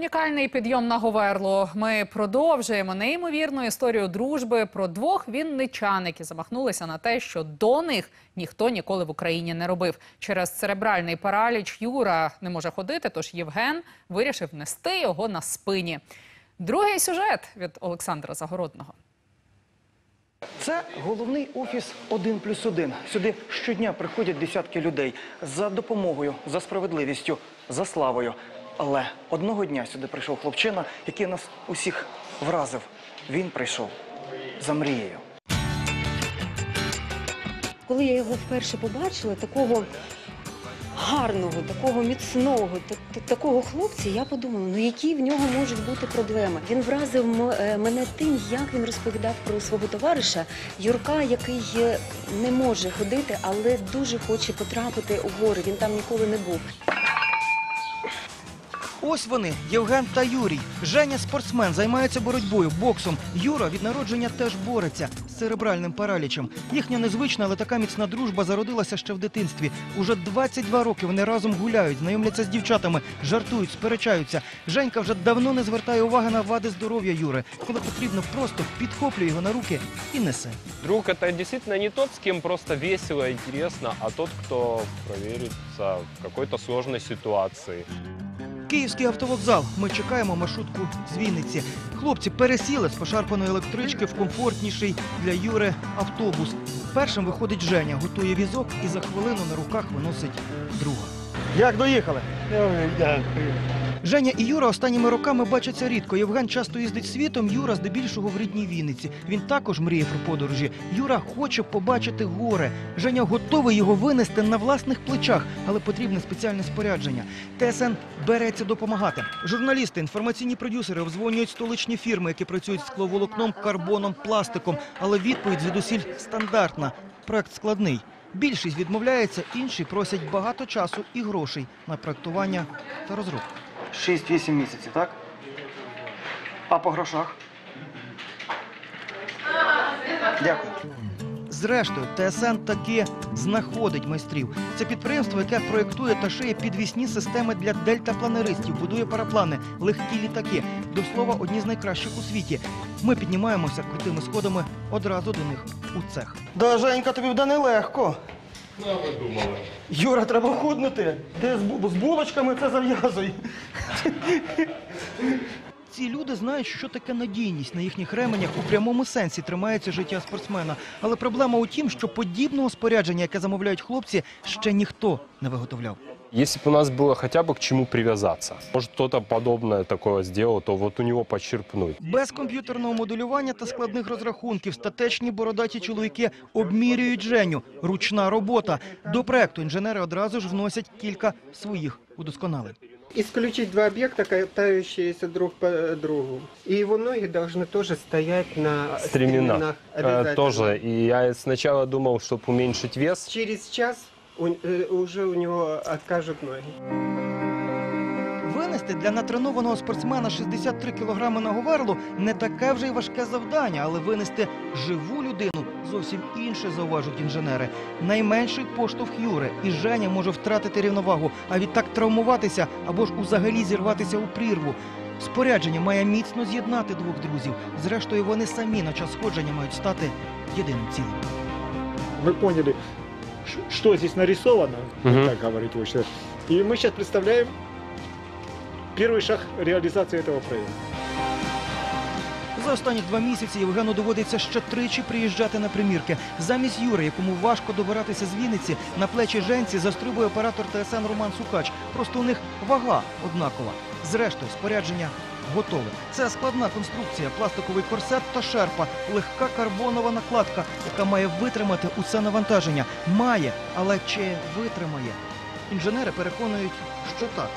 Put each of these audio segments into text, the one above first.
Унікальний підйом на Говерло. Ми продовжуємо неймовірну історію дружби про двох вінничан, які замахнулися на те, що до них ніхто ніколи в Україні не робив. Через церебральний параліч Юра не може ходити, тож Євген вирішив нести його на спині. Другий сюжет від Олександра Загородного. Це головний офіс 1 плюс 1. Сюди щодня приходять десятки людей за допомогою, за справедливістю, за славою. Але одного дня сюди прийшов хлопчина, який нас усіх вразив. Він прийшов за мрією. Коли я його вперше побачила, такого гарного, такого міцного, та- та- такого хлопця, я подумала, ну які в нього можуть бути проблеми. Він вразив е, мене тим, як він розповідав про свого товариша Юрка, який е, не може ходити, але дуже хоче потрапити у гори. Він там ніколи не був. Ось вони, Євген та Юрій. Женя спортсмен, займається боротьбою, боксом. Юра від народження теж бореться з церебральним паралічем. Їхня незвична, але така міцна дружба зародилася ще в дитинстві. Уже 22 роки вони разом гуляють, знайомляться з дівчатами, жартують, сперечаються. Женька вже давно не звертає уваги на вади здоров'я Юри. Коли потрібно, просто підхоплює його на руки і несе. Друг это действительно не тот, с кем просто весело и интересно, а тот, кто проверится в какой-то сложной ситуации. Київський автовокзал. Ми чекаємо маршрутку з Вінниці. Хлопці пересіли з пошарпаної електрички в комфортніший для Юри автобус. Першим виходить Женя, готує візок і за хвилину на руках виносить друга. Як доїхали? Женя і Юра останніми роками бачаться рідко. Євген часто їздить світом, Юра здебільшого в рідній Вінниці. Він також мріє про подорожі. Юра хоче побачити горе. Женя готовий його винести на власних плечах, але потрібне спеціальне спорядження. ТСН береться допомагати. Журналісти, інформаційні продюсери обдзвонюють столичні фірми, які працюють скловолокном, карбоном, пластиком. Але відповідь звідусіль стандартна. Проект складний. Більшість відмовляється, інші просять багато часу і грошей на проектування та розробку. 6-8 місяців, так? А по грошах? Дякую. Зрештою, ТСН таки знаходить майстрів. Це підприємство, яке проєктує та шиє підвісні системи для дельтапланеристів, будує параплани, легкі літаки. До слова, одні з найкращих у світі. Ми піднімаємося крутими сходами одразу до них у цех. Да, Женька, тобі буде нелегко. Юра, треба худнути. Ти з, з булочками це зав'язуй. Ці люди знають, що таке надійність на їхніх ременях у прямому сенсі тримається життя спортсмена. Але проблема у тім, що подібного спорядження, яке замовляють хлопці, ще ніхто не виготовляв. Если бы у нас было хотя бы к чему привязаться, может кто-то подобное такое сделал, то вот у него почерпнуть. Без комп'ютерного моделювання та складних розрахунків статечні бородаті чоловіки обмірюють Женю. Ручна робота. До проекту інженери одразу ж вносять кілька своїх удосконалень. исключить два объекта, катающиеся друг по другу. И его ноги должны тоже стоять на Стремена стременах э, обязательно. тоже. И я сначала думал, чтобы уменьшить вес, Через час у- э, уже у него откажут ноги. Винести для натренованого спортсмена 63 кілограми на говерлу не таке вже й важке завдання, але винести живу людину зовсім інше, зауважують інженери. Найменший поштовх Юри, і Женя може втратити рівновагу, а відтак травмуватися або ж узагалі зірватися у прірву. Спорядження має міцно з'єднати двох друзів. Зрештою, вони самі на час сходження мають стати єдиним цілим. вы поняли, ш- что здесь нарисовано, Мгм. так говорить лучше. И мы сейчас представляем первый шаг реализации этого проекта. За останні два місяці Євгену доводиться ще тричі приїжджати на примірки. Замість Юри, якому важко добиратися з Вінниці, на плечі женці застрибує оператор ТСН Роман Сукач. Просто у них вага однакова. Зрештою, спорядження готове. Це складна конструкція, пластиковий корсет та шерпа, легка карбонова накладка, яка має витримати усе навантаження. Має, але чи витримає? Інженери переконують, що так.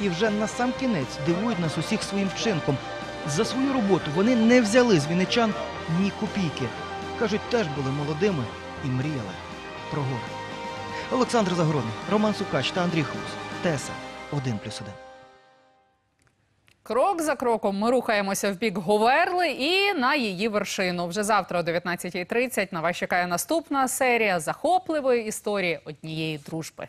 І вже на сам кінець дивують нас усіх своїм вчинком. За свою роботу вони не взяли з вінничан ні копійки. Кажуть, теж були молодими і мріяли про гори. Олександр Загородний, Роман Сукач та Андрій Хрус. ТСН 1+,1. Крок за кроком ми рухаємося в бік Говерли і на її вершину. Вже завтра о 19.30 на вас чекає наступна серія захопливої історії однієї дружби.